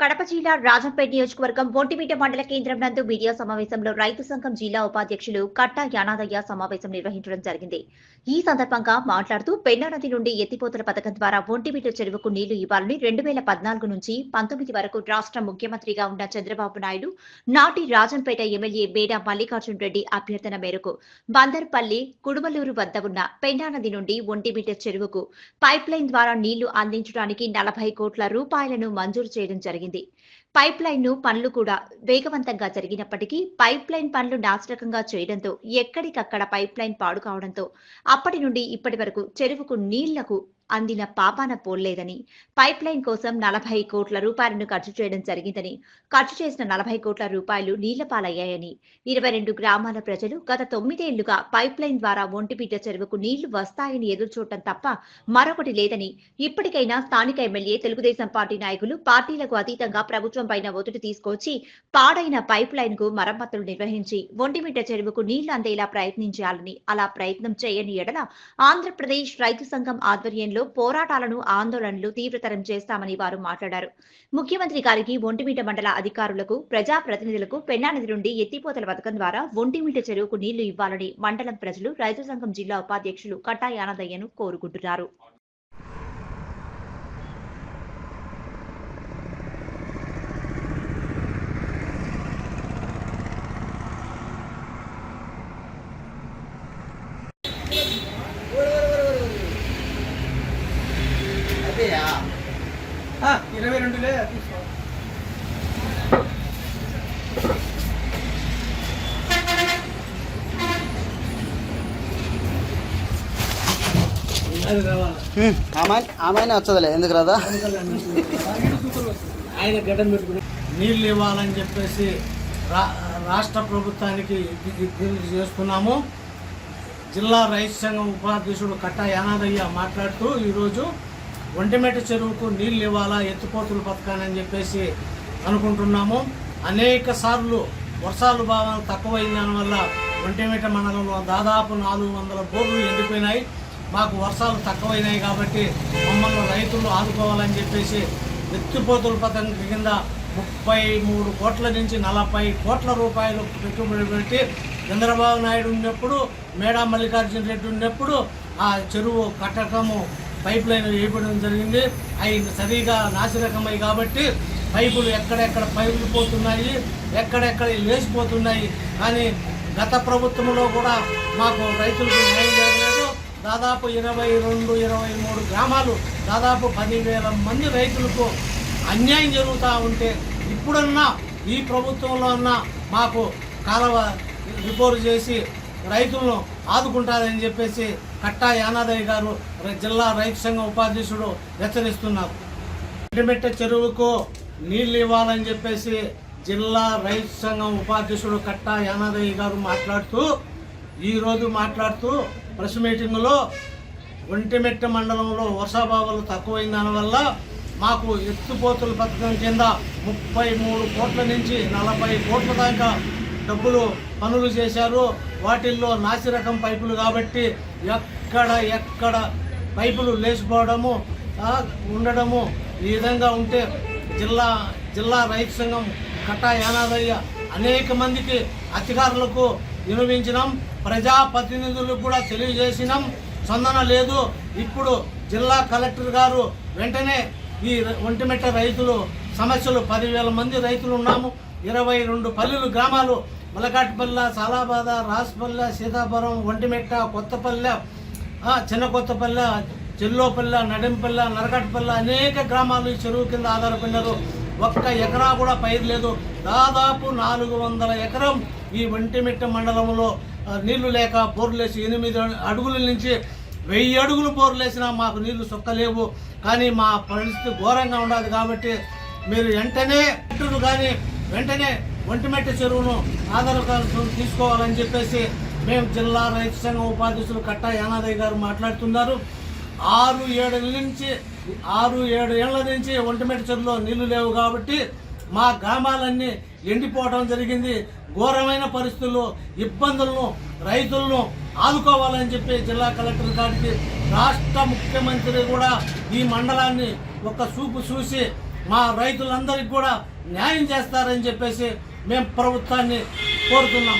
కడప జిల్లా రాజంపేట నియోజకవర్గం ఒంటిమిట మండల కేంద్రం నందు మీడియా సమావేశంలో రైతు సంఘం జిల్లా ఉపాధ్యక్షులు కట్టా యానాదయ్య సమావేశం నిర్వహించడం జరిగింది. ఈ సందర్భంగా మాట్లాడుతూ పెన్నా నది నుండి ఎత్తిపోతల పథకం ద్వారా ఒంటిమిట చెరువుకు నీళ్ళు ఇవ్వాలని రెండు వేల పద్నాలుగు నుంచి పంతొమ్మిది వరకు రాష్ట్ర ముఖ్యమంత్రిగా ఉన్న చంద్రబాబు నాయుడు నాటి రాజంపేట ఎమ్మెల్యే బేడా మల్లికార్జున్ రెడ్డి అభ్యర్థన మేరకు బందర్పల్లి కుడుమలూరు వద్ద ఉన్న పెన్నా నది నుండి ఒంటిమిట చెరువుకు పైప్ లైన్ ద్వారా నీళ్ళు అందించడానికి నలభై కోట్ల రూపాయలను మంజూరు చేయడం జరిగింది. పైప్ లైన్ను పనులు కూడా వేగవంతంగా జరిగినప్పటికీ పైప్ లైన్ పనులు నాశరకంగా చేయడంతో ఎక్కడికక్కడ పైప్ లైన్ పాడు కావడంతో అప్పటి నుండి ఇప్పటి వరకు చెరువుకు నీళ్ళకు అందిన పాపాన పోల్లేదని పైప్ లైన్ కోసం నలభై కోట్ల రూపాయలను ఖర్చు చేయడం జరిగిందని ఖర్చు చేసిన నలభై కోట్ల రూపాయలు నీళ్ళపాలయ్యాయని ఇరవై రెండు గ్రామాల ప్రజలు గత తొమ్మిదేళ్ళుగా పైప్ లైన్ ద్వారా ఒంటిపీట చెరువుకు నీళ్ళు వస్తాయని ఎదురుచూడటం తప్ప మరొకటి లేదని ఇప్పటికైనా స్థానిక ఎమ్మెల్యే తెలుగుదేశం పార్టీ నాయకులు పార్టీలకు అతీతంగా ప్రభుత్వం పైన ఒత్తిడి తీసుకొచ్చి పాడైన పైప్ లైన్కు మరమ్మతులు నిర్వహించి ఒంటిమీట చెరువుకు నీళ్ళు అందేలా ప్రయత్నించాలని అలా ప్రయత్నం చేయని ఎడల ఆంధ్రప్రదేశ్ రైతు సంఘం ఆధ్వర్యంలో పోరాటాలను ఆందోళనలు తీవ్రతరం చేస్తామని వారు మాట్లాడారు. ముఖ్యమంత్రి గారికి ఒంటిమిట మండల అధికారులకు ప్రజా ప్రతినిధులకు పెన్నానది నుండి ఎత్తిపోతల పథకం ద్వారా ఒంటిమిట చెరువుకు నీళ్ళు ఇవ్వాలని మండలం ప్రజలు రైతు సంఘం జిల్లా ఉపాధ్యక్షులు కట్టాయానందయ్యను కోరుకుంటున్నారు ఆ, ఇరవై రెండులే. అమ్మాయినే వచ్చదులే ఎందుకు రాదా? ఆయన గడ్డం పెట్టుకుని. నీళ్ళు ఇవ్వాలని చెప్పేసి రా రాష్ట్ర ప్రభుత్వానికి చేసుకున్నాము జిల్లా రైతు సంఘం ఉపాధ్యక్షుడు కట్టా యానాదయ్య మాట్లాడుతూ ఈరోజు ఒంటిమెట చెరువుకు నీళ్ళు ఇవ్వాలా ఎత్తిపోతులు పథకాన్ని చెప్పేసి అనుకుంటున్నాము. అనేక సార్లు వర్షాలు బాగా తక్కువైన దానివల్ల ఒంటిమేట మండలంలో దాదాపు నాలుగు వందల బోర్లు ఎండిపోయినాయి. మాకు వర్షాలు తక్కువైనాయి కాబట్టి మమ్మల్ని రైతులు ఆదుకోవాలని చెప్పేసి ఎత్తిపోతుల పథకం కింద ముప్పై మూడు కోట్ల నుంచి నలభై కోట్ల రూపాయలు పెట్టుబడి పెట్టి చంద్రబాబు నాయుడు ఉన్నప్పుడు మేడా మల్లికార్జున రెడ్డి ఉన్నప్పుడు ఆ చెరువు కట్టకము పైప్ లైన్ వేయబడడం జరిగింది. అవి సరిగా నాశరకమై కాబట్టి పైపులు ఎక్కడెక్కడ పైపులు పోతున్నాయి ఎక్కడెక్కడ లేచిపోతున్నాయి కానీ గత ప్రభుత్వంలో కూడా మాకు రైతులకు న్యాయం జరగలేదు. దాదాపు ఇరవై రెండు ఇరవై మూడు గ్రామాలు దాదాపు పదివేల మంది రైతులకు అన్యాయం జరుగుతూ ఉంటే ఇప్పుడన్నా ఈ ప్రభుత్వంలో అన్నా మాకు కాలువ రిపోర్ట్ చేసి రైతులను ఆదుకుంటారని చెప్పేసి కట్టా యానాదయ్య గారు జిల్లా రైతు సంఘం ఉపాధ్యక్షుడు హెచ్చరిస్తున్నారు. ఇంటిమెట్ట చెరువుకు నీళ్ళు ఇవ్వాలని చెప్పేసి జిల్లా రైతు సంఘం ఉపాధ్యక్షుడు కట్టా యానాదయ్య గారు మాట్లాడుతూ ఈరోజు మాట్లాడుతూ ప్రెస్ మీటింగ్లో ఒంటిమెట్ట మండలంలో వర్షాభావాలు తక్కువైన దానివల్ల మాకు ఎత్తుపోతుల పథకం కింద ముప్పై మూడు కోట్ల నుంచి నలభై కోట్ల దాకా డబ్బులు పనులు చేశారు. వాటిల్లో నాసిరకం పైపులు కాబట్టి ఎక్కడ ఎక్కడ పైపులు లేచిపోవడము ఉండడము ఈ విధంగా ఉంటే జిల్లా జిల్లా రైతు సంఘం కట్టా యానాదయ్య అనేక మందికి అధికారులకు వినిపించినాం ప్రజాప్రతినిధులకు కూడా తెలియజేసినాం. స్పందన లేదు. ఇప్పుడు జిల్లా కలెక్టర్ గారు వెంటనే ఈ ఒంటిమిట్ట రైతులు సమస్యలు పదివేల మంది రైతులు ఉన్నాము. ఇరవై రెండు పల్లెలు గ్రామాలు మలకాటిపల్లె సాలాబాద రాస్పల్లె సీతాపురం ఒంటిమెట్ట కొత్తపల్లె చిన్న కొత్తపల్లె చెల్లోపల్లె నడింపల్లె నరకట్పల్లె అనేక గ్రామాలు ఈ చెరువు కింద ఆధారపడినారు. ఒక్క ఎకరా కూడా పైరు లేదు. దాదాపు నాలుగు వందల ఎకరం ఈ ఒంటిమిట్ట మండలంలో నీళ్ళు లేక బోర్లేసి ఎనిమిది అడుగుల నుంచి వెయ్యి అడుగులు బోర్లేసినా మాకు నీళ్ళు సొక్కలేవు. కానీ మా పరిస్థితి ఘోరంగా ఉండదు కాబట్టి మీరు వెంటనే కానీ వెంటనే ఒంటిమెట్ట చెరువును ఆధార తీసుకోవాలని చెప్పేసి మేము జిల్లా రైతు సంఘం ఉపాధ్యక్షులు కట్టా యానాదయ్య గారు మాట్లాడుతున్నారు. ఆరు ఏడు నుంచి ఆరు ఏడు ఏళ్ళ నుంచి ఒంటిమెట్ట చెరువులో నీళ్ళు లేవు కాబట్టి మా గ్రామాలన్నీ ఎండిపోవడం జరిగింది. ఘోరమైన పరిస్థితుల్లో ఇబ్బందులను రైతులను ఆదుకోవాలని చెప్పి జిల్లా కలెక్టర్ గారికి రాష్ట్ర ముఖ్యమంత్రి కూడా ఈ మండలాన్ని ఒక చూపు చూసి మా రైతులందరికీ కూడా న్యాయం చేస్తారని చెప్పేసి మేము ప్రభుత్వాన్ని కోరుతున్నాం.